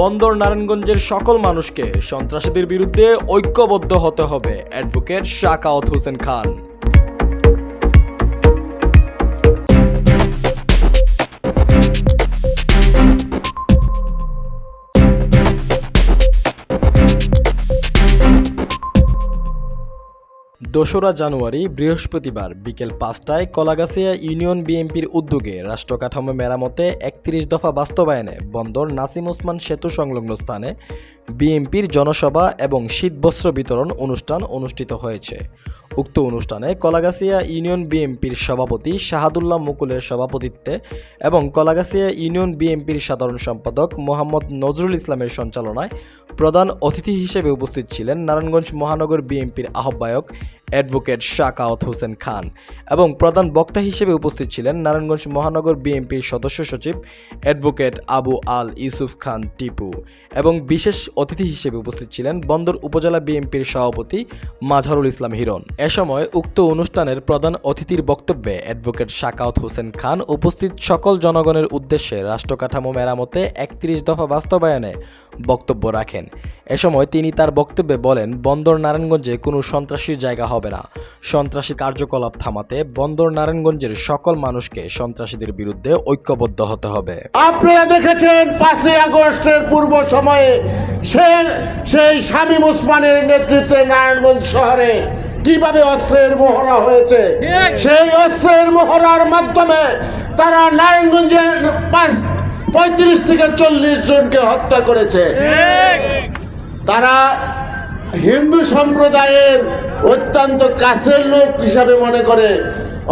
বন্দর নারায়ণগঞ্জের সকল মানুষকে সন্ত্রাসীদের বিরুদ্ধে ঐক্যবদ্ধ হতে হবে। অ্যাডভোকেট শাকাওত হোসেন খান। দোসরা জানুয়ারি, বৃহস্পতিবার বিকেল পাঁচটায় কলাগাছিয়া ইউনিয়ন বিএনপির উদ্যোগে রাষ্ট্র কাঠামো মেরামতে একত্রিশ দফা বাস্তবায়নে বন্দর নাসিম ওসমান সেতু সংলগ্ন স্থানে বিএনপির জনসভা এবং শীতবস্ত্র বিতরণ অনুষ্ঠান অনুষ্ঠিত হয়েছে। উক্ত অনুষ্ঠানে কলাগাছিয়া ইউনিয়ন বিএনপির সভাপতি শাহাদুল্লাহ মুকুলের সভাপতিত্বে এবং কলাগাছিয়া ইউনিয়ন বিএনপির সাধারণ সম্পাদক মোহাম্মদ নজরুল ইসলামের সঞ্চালনায় প্রধান অতিথি হিসেবে উপস্থিত ছিলেন নারায়ণগঞ্জ মহানগর বিএনপির আহ্বায়ক অ্যাডভোকেট শাকাওত হোসেন খান এবং প্রধান বক্তা হিসেবে উপস্থিত ছিলেন নারায়ণগঞ্জ মহানগর বিএনপির সদস্য সচিব অ্যাডভোকেট আবু আল ইউসুফ খান টিপু এবং বিশেষ অতিথি হিসেবে উপস্থিত ছিলেন বন্দর উপজেলা বিএনপির সভাপতি মাঝারুল ইসলাম হিরণ। এ সময় উক্ত অনুষ্ঠানের প্রধান অতিথির বক্তব্যে অ্যাডভোকেট শাকাওত হোসেন খান উপস্থিত সকল জনগণের উদ্দেশ্যে রাষ্ট্র কাঠামো মেরামতে একত্রিশ দফা বাস্তবায়নে বক্তব্য রাখেন। এ সময় তিনি তার বক্তব্যে বলেন, বন্দর নারায়ণগঞ্জে কোনো সন্ত্রাসীর জায়গা হবে না। সন্ত্রাসী কার্যকলাপ থামাতে বন্দর নারায়ণগঞ্জের সকল মানুষকে সন্ত্রাসীদের বিরুদ্ধে ঐক্যবদ্ধ হতে হবে। আপনারা দেখেছেন পাঁচই আগস্টের পূর্ব সময়ে সে সেই শামীম ওসমানের নেতৃত্বে নারায়ণগঞ্জ শহরে কীভাবে অস্ত্রের মহড়া হয়েছে? সেই অস্ত্রের মহড়ার মাধ্যমে তারা নারায়ণগঞ্জের পাঁচ পঁয়ত্রিশ থেকে চল্লিশ জনকে হত্যা করেছে। তারা হিন্দু সম্প্রদায়ের অত্যন্ত কাছের লোক হিসাবে মনে করে।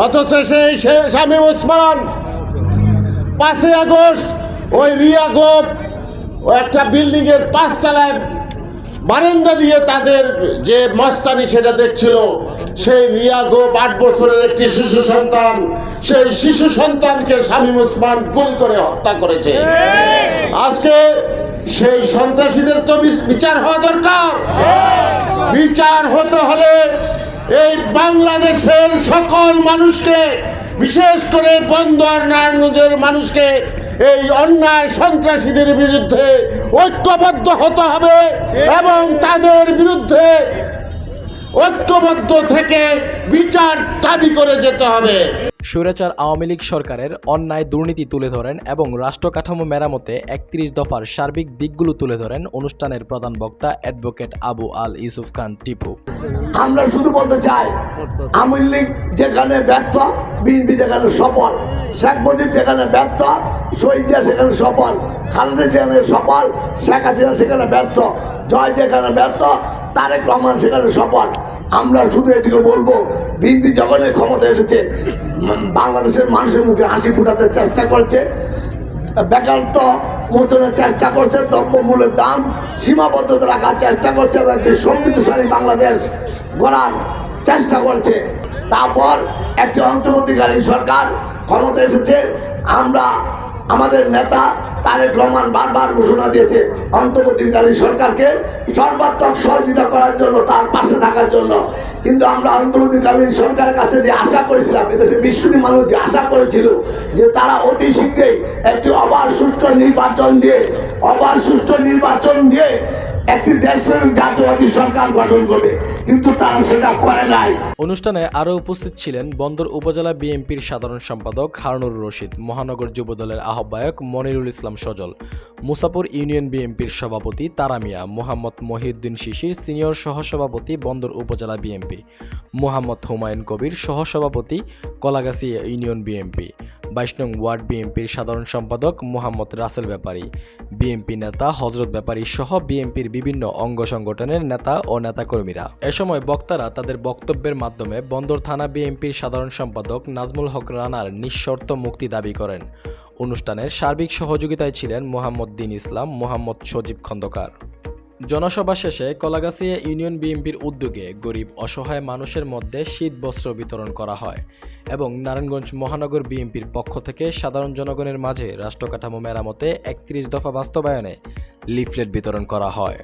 অথচ সেই শামীম ওসমান পাঁচই আগস্ট ওই রিয়া গোপ একটা বিল্ডিং এর পাঁচতলায় বারান্দা দিয়ে তাদের যে মস্তানি সেটা দেখছিল। সেই রিয়া গোপ আট বছরের একটি শিশু সন্তান, সেই শিশু সন্তানকে শামীম ওসমান গুলি করে হত্যা করেছে। আজকে সেই সন্ত্রাসীদের তো বিচ- বিচার হওয়া দরকার। বিচার হতে হলে এই বাংলাদেশের সকল মানুষকে, বিশেষ করে বন্দর নারায়ণগঞ্জের মানুষকে এই অন্যায় সন্ত্রাসীদের বিরুদ্ধে ঐক্যবদ্ধ হতে হবে এবং তাদের বিরুদ্ধে ঐক্যবদ্ধ থেকে বিচার দাবি করে যেতে হবে। স্বৈরাচার আওয়ামী লীগ সরকারের অন্যায় দুর্নীতি তুলে ধরেন এবং রাষ্ট্রকাঠামো মেরামতে একত্রিশ দফার সার্বিক দিকগুলো তুলে ধরেন অনুষ্ঠানের প্রধান বক্তা অ্যাডভোকেট আবু আল ইউসুফ খান টিপু। আমরা শুধু বলতে চাই, আওয়ামী লীগ যেখানে ব্যর্থ বিএনপি যেখানে সফল, শেখ মুজিব যেখানে ব্যর্থ, শহীদ জিয়া সেখানে সফল, খালেদা যেখানে সফল, শেখ হাসিনা সেখানে ব্যর্থ, জয় যেখানে ব্যর্থ, তারেক রহমান সেখানে সফল। আমরা শুধু এটিকে বলব, বিএনপি যখন ক্ষমতা এসেছে বাংলাদেশের মানুষের মুখে হাসি ফুটাতে চেষ্টা করছে, বেকারত্ব মোচনের চেষ্টা করছে, দ্রব্যমূল্যের দাম সীমাবদ্ধতা রাখার চেষ্টা করছে, এবং একটি সমৃদ্ধশালী বাংলাদেশ গড়ার চেষ্টা করছে। তারপর একটি অন্তর্বর্তীকালীন সরকার ক্ষমতা এসেছে। আমরা আমাদের নেতা তারেক রহমান বারবার ঘোষণা দিয়েছে, অন্তর্বর্তীকালীন সরকারকে সর্বাত্মক সহযোগিতা করার জন্য, তার পাশে থাকার জন্য। কিন্তু আমরা অন্তর্বর্তীকালীন সরকারের কাছে যে আশা করেছিলাম এদেশে বিশ্বনী মানুষ যে আশা করেছিল যে তারা অতি শীঘ্রই একটি অবাধ সুষ্ঠু নির্বাচন দিয়ে অবাধ সুষ্ঠু নির্বাচন দিয়ে একটি দেশপ্রেমিক জাতীয়বাদী সরকার গঠন করবে, কিন্তু তারা সেটা করে নাই। অনুষ্ঠানে উপস্থিত ছিলেন বন্দর উপজেলা বিএনপির সাধারণ সম্পাদক রশিদ, মহানগর যুবদলের আহ্বায়ক মনিরুল ইসলাম সজল মুসাপুর ইউনিয়ন বিএনপির সভাপতি তারামিয়া মোহাম্মদ মহিউদ্দিন শিশির, সিনিয়র সহসভাপতি বন্দর উপজেলা বিএনপি, মোহাম্মদ হুমায়ুন কবির সহসভাপতি কলাগাছি ইউনিয়ন বিএনপি বাইশ নং ওয়ার্ড বিএনপির সাধারণ সম্পাদক মোহাম্মদ রাসেল ব্যাপারী। বিএনপি নেতা হজরত ব্যাপারী সহ বিএনপির বিভিন্ন অঙ্গ সংগঠনের নেতা ও নেতাকর্মীরা। এ সময় বক্তারা তাদের বক্তব্যের মাধ্যমে বন্দর থানা বিএনপির সাধারণ সম্পাদক নাজমুল হক রানার নিঃশর্ত মুক্তি দাবি করেন। অনুষ্ঠানের সার্বিক সহযোগিতায় ছিলেন মোহাম্মদ দিন ইসলাম, মোহাম্মদ সজীব খন্দকার। জনসভা শেষে কলাগাছিয়া ইউনিয়ন বিএনপির উদ্যোগে গরিব অসহায় মানুষের মধ্যে শীত বস্ত্র বিতরণ করা হয় এবং নারায়ণগঞ্জ মহানগর বিএনপির পক্ষ থেকে সাধারণ জনগণের মাঝে রাষ্ট্র কাঠামো মেরামতে একত্রিশ দফা বাস্তবায়নে লিফলেট বিতরণ করা হয়।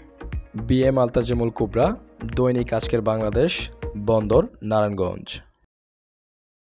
বি এম আলতাজেমুল কুবরা, দৈনিক আজকের বাংলাদেশ, বন্দর, নারায়ণগঞ্জ।